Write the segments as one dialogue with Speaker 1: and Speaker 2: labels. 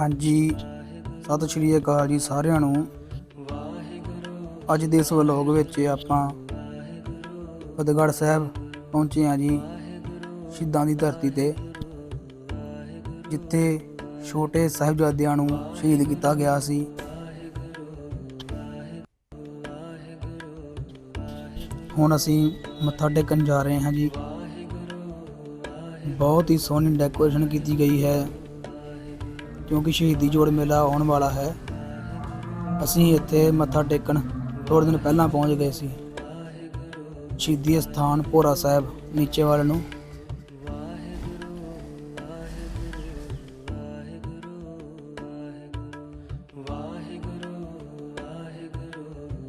Speaker 1: ਹਾਂਜੀ। ਸਤਿ ਸ਼੍ਰੀ ਅਕਾਲ ਜੀ ਸਾਰਿਆਂ ਨੂੰ। ਅੱਜ ਦੇ ਇਸ ਵਲੋਗ ਵਿੱਚ ਆਪਾਂ ਫਤਿਹਗੜ੍ਹ ਸਾਹਿਬ ਪਹੁੰਚੇ ਹਾਂ ਜੀ ਸ਼ਹੀਦਾਂ ਦੀ ਧਰਤੀ ਤੇ, ਜਿੱਥੇ ਛੋਟੇ ਸਾਹਿਬਜ਼ਾਦਿਆਂ ਨੂੰ ਸ਼ਹੀਦ ਕੀਤਾ ਗਿਆ ਸੀ। ਹੁਣ ਅਸੀਂ ਮੱਥਾ ਟੇਕਣ ਜਾ ਰਹੇ ਹਾਂ ਜੀ। ਬਹੁਤ ਹੀ ਸੋਹਣੀ ਡੈਕੋਰੇਸ਼ਨ ਕੀਤੀ ਗਈ ਹੈ। ਕਿਉਂਕਿ ਸ਼ਹੀਦੀ ਜੋੜ ਮੇਲਾ ਆਉਣ ਵਾਲਾ ਹੈ। ਅਸੀਂ ਇੱਥੇ ਮੱਥਾ ਟੇਕਣ ਥੋੜੇ ਦਿਨ ਪਹਿਲਾਂ ਪਹੁੰਚ ਗਏ ਸੀ। ਸ਼ਹੀਦੀ ਸਥਾਨ ਭੋਰਾ ਸਾਹਿਬ ਨੀਚੇ ਵਾਲੇ ਨੂੰ।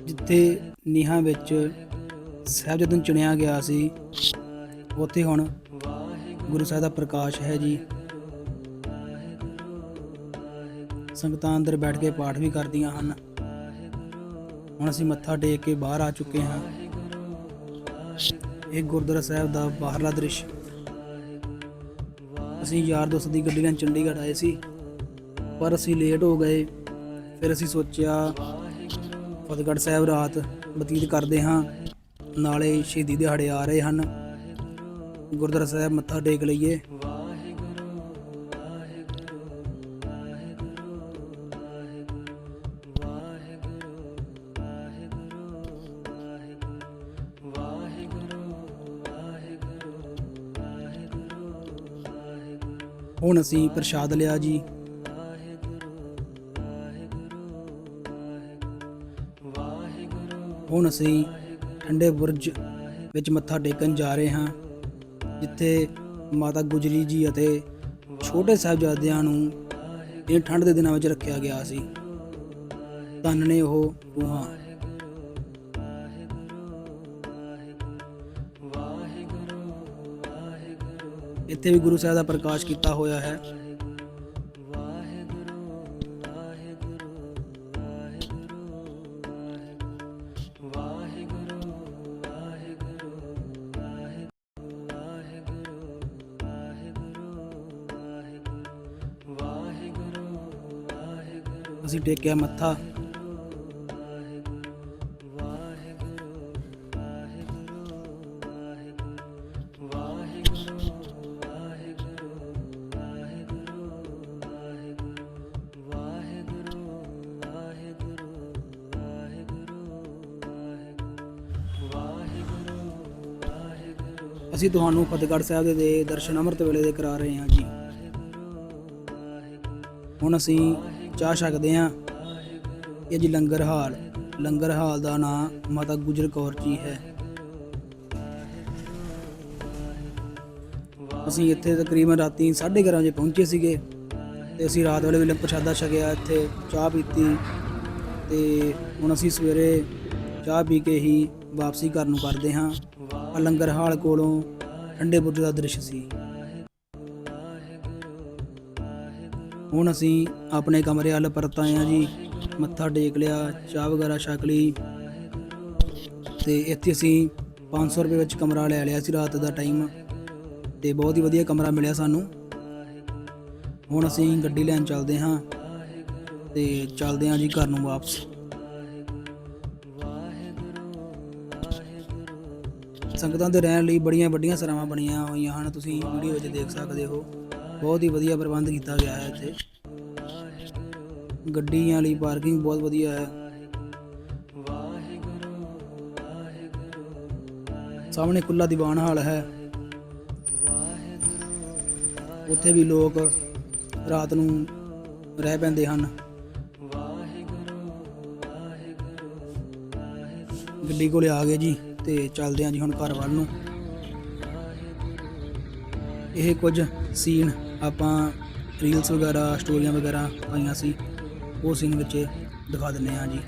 Speaker 1: ਜਿੱਥੇ ਨੀਹਾਂ ਵਿੱਚ ਸਾਹਿਬਜ਼ਾਦਿਆਂ ਨੂੰ ਚੁਣਿਆ ਗਿਆ ਸੀ, ਉੱਥੇ ਹੁਣ ਗੁਰੂ ਸਾਹਿਬ ਦਾ ਪ੍ਰਕਾਸ਼ ਹੈ ਜੀ। ਸੰਗਤਾਂ ਅੰਦਰ ਬੈਠ ਕੇ ਪਾਠ ਵੀ ਕਰਦੀਆਂ ਹਨ। ਹੁਣ ਅਸੀਂ ਮੱਥਾ ਟੇਕ ਕੇ ਬਾਹਰ ਆ ਚੁੱਕੇ ਹਾਂ। ਇਹ ਗੁਰਦੁਆਰਾ ਸਾਹਿਬ ਦਾ ਬਾਹਰਲਾ ਦ੍ਰਿਸ਼। ਅਸੀਂ ਯਾਰ ਦੋਸਤ ਦੀ ਗੱਡੀ ਨਾਲ ਚੰਡੀਗੜ੍ਹ ਆਏ ਸੀ। ਪਰ ਅਸੀਂ ਲੇਟ ਹੋ ਗਏ। ਫਿਰ ਅਸੀਂ ਸੋਚਿਆ, ਫਤਿਹਗੜ੍ਹ ਸਾਹਿਬ ਰਾਤ ਬਤੀਤ ਕਰਦੇ ਹਾਂ। ਨਾਲੇ ਸ਼ਹੀਦੀ ਦਿਹਾੜੇ ਆ ਰਹੇ ਹਨ। ਗੁਰਦੁਆਰਾ ਸਾਹਿਬ ਮੱਥਾ ਟੇਕ ਲਈਏ। ਹੁਣ ਅਸੀਂ ਪ੍ਰਸ਼ਾਦ ਲਿਆ ਜੀ। ਹੁਣ ਅਸੀਂ ਠੰਡੇ ਬੁਰਜ ਵਿੱਚ ਮੱਥਾ ਟੇਕਣ ਜਾ ਰਹੇ ਹਾਂ, ਜਿੱਥੇ ਮਾਤਾ ਗੁਜਰੀ ਜੀ ਅਤੇ ਛੋਟੇ ਸਾਹਿਬਜ਼ਾਦਿਆਂ ਨੂੰ ਇਹ ਠੰਡ ਦੇ ਦਿਨਾਂ ਵਿੱਚ ਰੱਖਿਆ ਗਿਆ ਸੀ। ਧੰਨ ਨੇ ਉਹ ਰੂਹਾਂ। ਇੱਥੇ ਵੀ ਗੁਰੂ ਸਾਹਿਬ ਦਾ ਪ੍ਰਕਾਸ਼ ਕੀਤਾ ਹੋਇਆ ਹੈ। ਅਸੀਂ ਟੇਕਿਆ ਮੱਥਾ। ਅਸੀਂ ਤੁਹਾਨੂੰ ਫਤਿਹਗੜ੍ਹ ਸਾਹਿਬ ਦੇ ਦਰਸ਼ਨ ਅੰਮ੍ਰਿਤ ਵੇਲੇ ਦੇ ਕਰਾ ਰਹੇ ਹਾਂ ਜੀ। ਹੁਣ ਅਸੀਂ ਚਾਹ ਛਕਦੇ ਹਾਂ। ਇਹ ਜੀ ਲੰਗਰ ਹਾਲ। ਲੰਗਰ ਹਾਲ ਦਾ ਨਾਮ ਮਾਤਾ ਗੁਜਰ ਕੌਰ ਜੀ ਹੈ। ਅਸੀਂ ਇੱਥੇ ਤਕਰੀਬਨ ਰਾਤੀ 11:30 ਵਜੇ ਪਹੁੰਚੇ ਸੀਗੇ ਤੇ ਅਸੀਂ ਰਾਤ ਵੇਲੇ ਵੇਲੇ ਪ੍ਰਸ਼ਾਦਾ ਛਕਿਆ, ਇੱਥੇ ਚਾਹ ਪੀਤੀ ਤੇ ਹੁਣ ਅਸੀਂ ਸਵੇਰੇ ਚਾਹ ਪੀ ਕੇ ਹੀ ਵਾਪਸੀ ਘਰ ਨੂੰ ਕਰਦੇ ਹਾਂ। ਆ ਲੰਗਰ ਹਾਲ ਕੋਲੋਂ ਠੰਡੇ ਬੁਰਜ ਦਾ ਦ੍ਰਿਸ਼ ਸੀ। ਹੁਣ ਅਸੀਂ ਆਪਣੇ ਕਮਰੇ ਵੱਲ ਪਰਤ ਆਏ ਹਾਂ ਜੀ। ਮੱਥਾ ਟੇਕ ਲਿਆ, ਚਾਹ ਵਗੈਰਾ ਛਕ ਲਈ। ਤੇ ਇੱਥੇ ਅਸੀਂ 500 ਰੁਪਏ ਵਿੱਚ ਕਮਰਾ ਲੈ ਲਿਆ ਸੀ ਰਾਤ ਦਾ ਟਾਈਮ। ਤੇ ਬਹੁਤ ਹੀ ਵਧੀਆ ਕਮਰਾ ਮਿਲਿਆ ਸਾਨੂੰ। ਹੁਣ ਅਸੀਂ ਗੱਡੀ ਲੈਣ ਚੱਲਦੇ ਹਾਂ। ਤੇ ਚੱਲਦੇ ਹਾਂ ਜੀ ਘਰ ਨੂੰ ਵਾਪਸ। ਸੰਗਤਾਂ ਦੇ ਰਹਿਣ ਲਈ ਬੜੀਆਂ ਵੱਡੀਆਂ ਸਰਾਵਾਂ ਬਣੀਆਂ ਹੋਈਆਂ ਹਨ। ਤੁਸੀਂ ਵੀਡੀਓ ਵਿੱਚ ਦੇਖ ਸਕਦੇ ਹੋ। ਬਹੁਤ ਹੀ ਵਧੀਆ ਪ੍ਰਬੰਧ ਕੀਤਾ ਗਿਆ ਹੈ ਇੱਥੇ। ਗੱਡੀਆਂ ਲਈ ਪਾਰਕਿੰਗ ਬਹੁਤ ਵਧੀਆ ਹੈ। ਸਾਹਮਣੇ ਖੁੱਲਾ ਦੀਵਾਨ ਹਾਲ ਹੈ। ਉੱਥੇ ਵੀ ਲੋਕ ਰਾਤ ਨੂੰ ਰਹਿ ਪੈਂਦੇ ਹਨ। ਗੱਡੀ ਕੋਲੇ ਆ ਗਏ ਜੀ। ਤੇ ਚੱਲਦੇ ਹਾਂ ਜੀ ਹੁਣ ਘਰ ਵੱਲ ਨੂੰ। ਇਹ ਕੁਝ ਸੀਨ ਆਪਾਂ ਰੀਲਸ ਵਗੈਰਾ ਸਟੋਰੀਆਂ ਵਗੈਰਾ ਪਾਈਆਂ ਸੀ। ਉਹ ਸੀਨ ਵਿੱਚ ਦਿਖਾ ਦਿੰਨੇ ਹਾਂ ਜੀ।